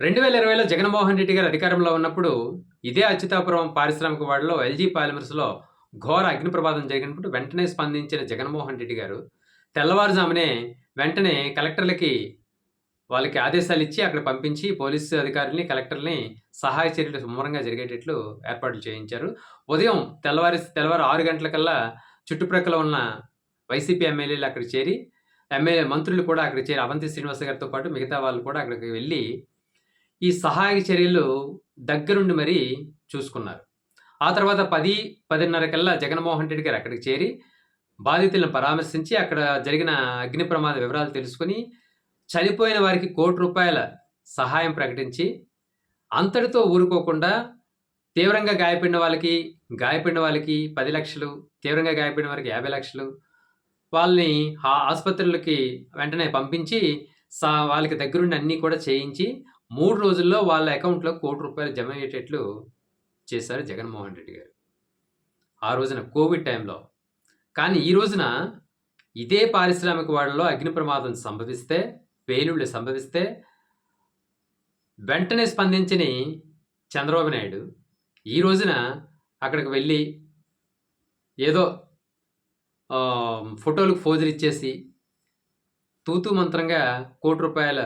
రెండు వేల ఇరవైలో జగన్మోహన్ రెడ్డి గారు అధికారంలో ఉన్నప్పుడు ఇదే అచ్యుతాపురం పారిశ్రామిక వాడలో ఎల్జీ పాలిమర్స్లో ఘోర అగ్ని ప్రమాదం జరిగినప్పుడు వెంటనే స్పందించిన జగన్మోహన్ రెడ్డి గారు తెల్లవారుజామునే వెంటనే కలెక్టర్లకి వాళ్ళకి ఆదేశాలు ఇచ్చి అక్కడ పంపించి పోలీసు అధికారుల్ని కలెక్టర్ని సహాయ చర్యలు సుమ్మరంగా జరిగేటట్లు ఏర్పాట్లు చేయించారు. ఉదయం తెల్లవారి తెల్లవారు ఆరు గంటలకల్లా చుట్టుప్రక్కల ఉన్న వైసీపీ ఎమ్మెల్యేలు అక్కడ చేరి ఎమ్మెల్యే మంత్రులు కూడా అక్కడ చేరి అవంతి శ్రీనివాస గారితో పాటు మిగతా వాళ్ళు కూడా అక్కడికి వెళ్ళి ఈ సహాయక చర్యలు దగ్గరుండి మరీ చూసుకున్నారు. ఆ తర్వాత పది పదిన్నర కల్లా జగన్మోహన్ రెడ్డి గారు అక్కడికి చేరి బాధితులను పరామర్శించి అక్కడ జరిగిన అగ్ని ప్రమాద వివరాలు తెలుసుకుని చనిపోయిన వారికి కోటి రూపాయల సహాయం ప్రకటించి అంతటితో ఊరుకోకుండా తీవ్రంగా గాయపడిన వాళ్ళకి గాయపడిన వాళ్ళకి పది లక్షలు తీవ్రంగా గాయపడిన వారికి యాభై లక్షలు వాళ్ళని ఆ ఆసుపత్రులకి వెంటనే పంపించి సా వాళ్ళకి దగ్గరుండి అన్నీ కూడా చేయించి మూడు రోజుల్లో వాళ్ళ అకౌంట్లో కోటి రూపాయలు జమ అయ్యేటట్లు చేశారు జగన్మోహన్ రెడ్డి గారు. ఆ రోజున కోవిడ్ టైంలో. కానీ ఈ రోజున ఇదే పారిశ్రామిక వాడలో అగ్ని ప్రమాదం సంభవిస్తే పేలుళ్ళు సంభవిస్తే వెంటనే స్పందించని చంద్రబాబు నాయుడు ఈ రోజున అక్కడికి వెళ్ళి ఏదో ఫోటోలకు ఫోజులు ఇచ్చేసి తూతూ మంత్రంగా కోటి రూపాయల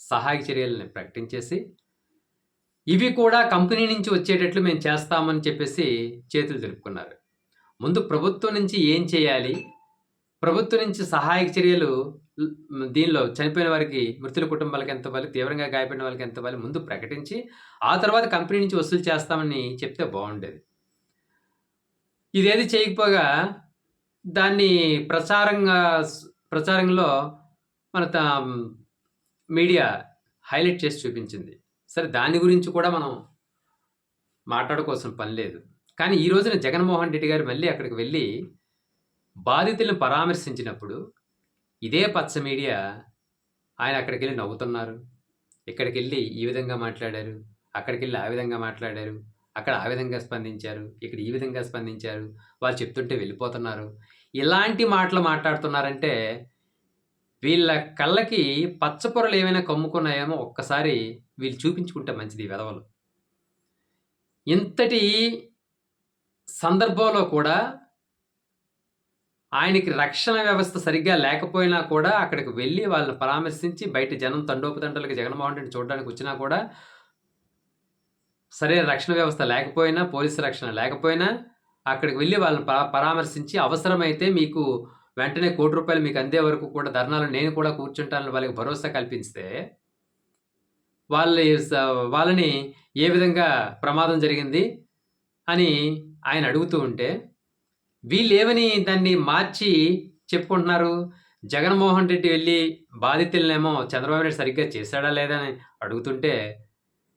సహాయక చర్యలని ప్రకటించేసి ఇవి కూడా కంపెనీ నుంచి వచ్చేటట్లు మేము చేస్తామని చెప్పేసి చేతులు తెలుపుకున్నారు ముందు ప్రభుత్వం నుంచి ఏం చేయాలి? ప్రభుత్వం నుంచి సహాయక చర్యలు దీనిలో చనిపోయిన వారికి మృతుల కుటుంబాలకు ఎంత ఇవ్వాలి తీవ్రంగా గాయపడిన వాళ్ళకి ఎంత ఇవ్వాలి ముందు ప్రకటించి ఆ తర్వాత కంపెనీ నుంచి వసూలు చేస్తామని చెప్తే బాగుండేది. ఇదేది చేయకపోగా దాన్ని ప్రచారంగా ప్రచారంలో మన మీడియా హైలైట్ చేసి చూపించింది. సరే దాని గురించి కూడా మనం మాట్లాడుకోవాల్సిన పని లేదు. కానీ ఈ రోజున జగన్మోహన్ రెడ్డి గారు మళ్ళీ అక్కడికి వెళ్ళి బాధితులను పరామర్శించినప్పుడు ఇదే పచ్చ మీడియా ఆయన అక్కడికి వెళ్ళి నవ్వుతున్నారు. ఇక్కడికి వెళ్ళి ఈ విధంగా మాట్లాడారు. అక్కడికి వెళ్ళి ఆ విధంగా మాట్లాడారు. అక్కడ ఆ విధంగా స్పందించారు. ఇక్కడ ఈ విధంగా స్పందించారు. వాళ్ళు చెప్తుంటే వెళ్ళిపోతున్నారు. ఇలాంటి మాటలు మాట్లాడుతున్నారంటే వీళ్ళ కళ్ళకి పచ్చపొరలు ఏమైనా కమ్ముకున్నాయేమో ఒక్కసారి వీళ్ళు చూపించుకుంటే మంచిది వెధవలు. ఇంతటి సందర్భంలో కూడా ఆయనకి రక్షణ వ్యవస్థ సరిగ్గా లేకపోయినా కూడా అక్కడికి వెళ్ళి వాళ్ళని పరామర్శించి బయట జనం తండోపతండలకి జగన్మోహన్ రెడ్డి చూడడానికి వచ్చినా కూడా సరైన రక్షణ వ్యవస్థ లేకపోయినా పోలీసు రక్షణ లేకపోయినా అక్కడికి వెళ్ళి వాళ్ళని పరామర్శించి అవసరమైతే మీకు వెంటనే కోటి రూపాయలు మీకు అందే వరకు కూడా ధర్నాలు నేను కూడా కూర్చుంటానని వాళ్ళకి భరోసా కల్పిస్తే వాళ్ళ వాళ్ళని ఏ విధంగా ప్రమాదం జరిగింది అని ఆయన అడుగుతూ ఉంటే వీళ్ళేమని దాన్ని మార్చి చెప్పుకుంటున్నారు? జగన్మోహన్ రెడ్డి వెళ్ళి బాధితులనేమో చంద్రబాబు నాయుడు సరిగ్గా చేశాడా లేదా అని అడుగుతుంటే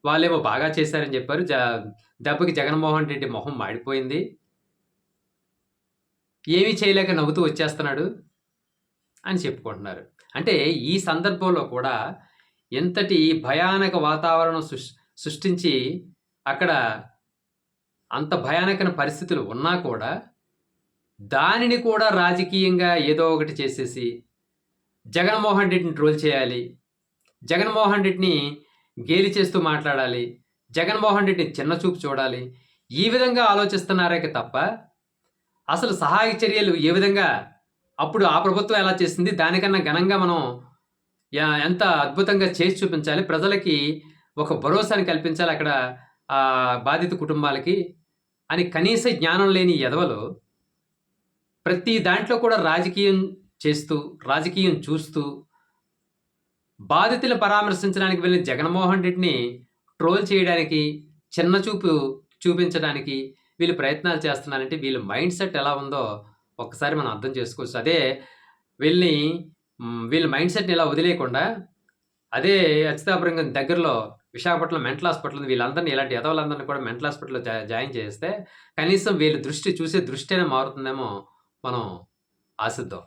వాళ్ళేమో బాగా చేశారని చెప్పారు. జ దెబ్బకి జగన్మోహన్ రెడ్డి మొహం మాడిపోయింది. ఏమీ చేయలేక నవ్వుతూ వచ్చేస్తున్నాడు అని చెప్పుకుంటున్నారు. అంటే ఈ సందర్భంలో కూడా ఎంతటి భయానక వాతావరణం సృష్ సృష్టించి అక్కడ అంత భయానకమైన పరిస్థితులు ఉన్నా కూడా దానిని కూడా రాజకీయంగా ఏదో ఒకటి చేసేసి జగన్మోహన్ రెడ్డిని ట్రోల్ చేయాలి జగన్మోహన్ రెడ్డిని గేలి చేస్తూ మాట్లాడాలి జగన్మోహన్ రెడ్డిని చిన్న చూపు చూడాలి ఈ విధంగా ఆలోచిస్తున్నారే తప్ప అసలు సహాయ చర్యలు ఏ విధంగా? అప్పుడు ఆ ప్రభుత్వం ఎలా చేసింది? దానికన్నా ఘనంగా మనం ఎంత అద్భుతంగా చేసి చూపించాలి? ప్రజలకి ఒక భరోసాని కల్పించాలి అక్కడ బాధిత కుటుంబాలకి అని కనీస జ్ఞానం లేని ఎదవలు ప్రతి దాంట్లో కూడా రాజకీయం చేస్తూ రాజకీయం చూస్తూ బాధితులను పరామర్శించడానికి వెళ్ళిన జగన్మోహన్ రెడ్డిని ట్రోల్ చేయడానికి చిన్న చూపు చూపించడానికి వీళ్ళు ప్రయత్నాలు చేస్తున్నారంటే వీళ్ళ మైండ్ సెట్ ఎలా ఉందో ఒక్కసారి మనం అర్థం చేసుకోవచ్చు. అదే వీళ్ళని వీళ్ళ మైండ్ సెట్ని ఇలా వదిలేయకుండా అదే అచ్యుతాపురం దగ్గరలో విశాఖపట్నం మెంటల్ హాస్పిటల్ ఉంది. వీళ్ళందరినీ ఇలాంటి యదవులందరినీ కూడా మెంటల్ హాస్పిటల్లో జాయిన్ చేస్తే కనీసం వీళ్ళ దృష్టి చూసే దృష్టి అయినా మారుతుందేమో మనం ఆశిద్దాం.